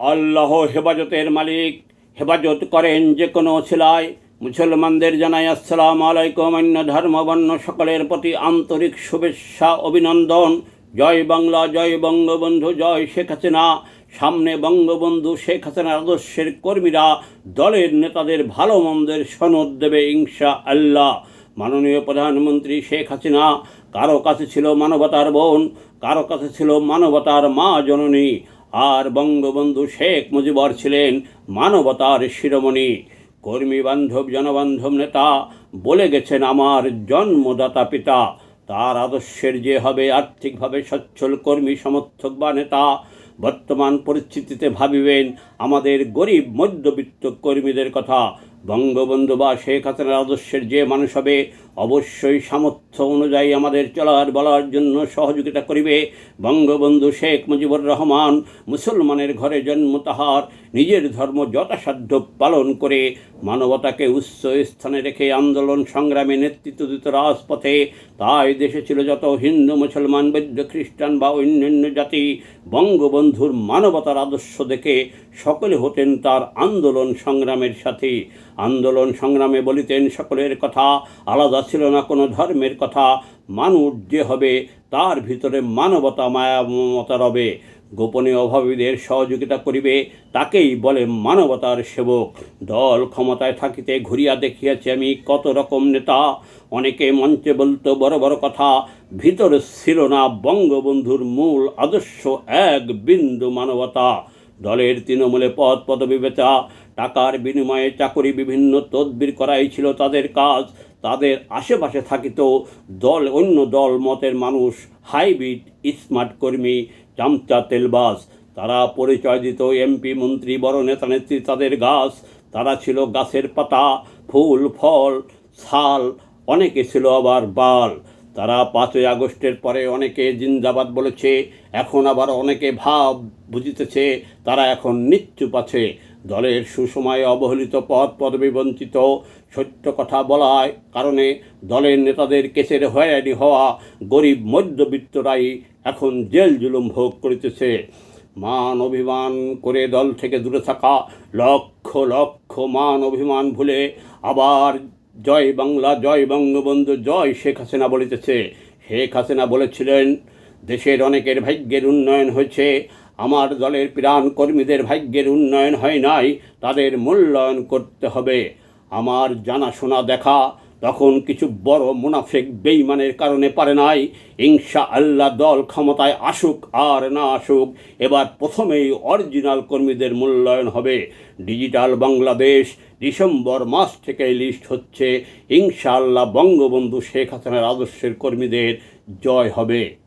আল্লাহ হেফাজতের মালিক। হেফাজত করেন যে কোনো ছিলায় মুসলমানদের জানাই আসসালাম আলাইকুম। অন্য ধর্মবর্ণ সকলের প্রতি আন্তরিক শুভেচ্ছা, অভিনন্দন। জয় বাংলা, জয় বঙ্গবন্ধু, জয় শেখ হাসিনা। সামনে বঙ্গবন্ধু শেখ হাসিনার আদর্শের কর্মীরা দলের নেতাদের ভালো মন্দের সনদ দেবে ইনশা আল্লাহ মাননীয় প্রধানমন্ত্রী শেখ হাসিনা, কারও কাছে ছিল মানবতার বোন, কারও কাছে ছিল মানবতার মা জননী। আর বঙ্গবন্ধু শেখ মুজিবর ছিলেন মানবতার শিরোমণি। কর্মী বান্ধব, জনবান্ধব নেতা বলে গেছেন আমার জন্মদাতা পিতা। তার আদর্শের যে হবে আর্থিকভাবে সচ্ছল কর্মী, সমর্থক বা নেতা, বর্তমান পরিস্থিতিতে ভাবিবেন আমাদের গরিব, মধ্যবিত্ত কর্মীদের কথা। বঙ্গবন্ধু বা শেখ হাসিনার আদর্শের যে মানুষ হবে, অবশ্যই সামর্থ্য অনুযায়ী আমাদের চলার, বলার জন্য সহযোগিতা করিবে। বঙ্গবন্ধু শেখ মুজিবুর রহমান মুসলমানের ঘরে জন্ম তাহার, নিজের ধর্ম যথাসাধ্য পালন করে মানবতাকে উচ্চ স্থানে রেখে আন্দোলন সংগ্রামে নেতৃত্ব দিত রাজপথে। তাই দেশে ছিল যত হিন্দু, মুসলমান, বৌদ্ধ, খ্রিস্টান বা অন্যান্য জাতি, বঙ্গবন্ধুর মানবতার আদর্শ দেখে সকলে হতেন তার আন্দোলন সংগ্রামের সাথে। আন্দোলন সংগ্রামে বলিতেন সকলের কথা, আলাদা ছিল না কোনো ধর্মের কথা। মানুষ যে হবে, তার ভিতরে মানবতা মায়া মমতা রবে। গোপনে অভাবীদের সহযোগিতা করিবে, তাকেই বলে মানবতার সেবক। দল ক্ষমতায় থাকিতে ঘুরিয়া দেখিয়াছি আমি কত রকম নেতা। অনেকে মঞ্চে বলতো বড় বড় কথা, ভিতরে ছিল না বঙ্গবন্ধুর মূল আদর্শ এক বিন্দু মানবতা। দলের তৃণমূলে পদ পদবি বেচা টাকার বিনিময়ে চাকরি বিভিন্ন তদবির করাই ছিল তাদের কাজ। তাদের আশেপাশে থাকিত দল, অন্য দল মতের মানুষ, হাইব্রিড স্মার্ট কর্মী চামচা তেলবাস তারা পরিচয় দিত এমপি, মন্ত্রী, বড় নেতা, নেত্রী, তাদের গাছ। তারা ছিল গাছের পাতা, ফুল, ফল ছাল অনেকে ছিল আবার বাল। তারা পাঁচই আগস্টের পরে অনেকে জিন্দাবাদ বলেছে, এখন আবার অনেকে ভাব বুঝিতেছে, তারা এখন নিশ্চুপ আছে। দলের সুসময়ে অবহেলিত পদ পদবি বঞ্চিত। সত্য কথা বলায় কারণে দলের নেতাদের কেসের হয়রানি হওয়া গরিব মধ্যবিত্তরাই এখন জেল জুলুম ভোগ করিতেছে। মান অভিমান করে দল থেকে দূরে থাকা লক্ষ লক্ষ মান অভিমান ভুলে আবার জয় বাংলা, জয় বঙ্গবন্ধু, জয় শেখ হাসিনা বলিতেছে শেখ হাসিনা বলেছিলেন, দেশের অনেকের ভাগ্যের উন্নয়ন হয়েছে, আমার দলের প্রাণ কর্মীদের ভাগ্যের উন্নয়ন হয় নাই, তাদের মূল্যায়ন করতে হবে। আমার জানাশোনা দেখা তখন কিছু বড় মুনাফেক বেইমানের কারণে পারে নাই। ইনশা আল্লাহ, দল ক্ষমতায় আসুক আর না আসুক, এবার প্রথমেই অরিজিনাল কর্মীদের মূল্যায়ন হবে। ডিজিটাল বাংলাদেশ ডিসেম্বর মাস থেকে লিস্ট হচ্ছে। ইনশাআল্লাহ বঙ্গবন্ধু শেখ হাসিনার আদর্শের কর্মীদের জয় হবে।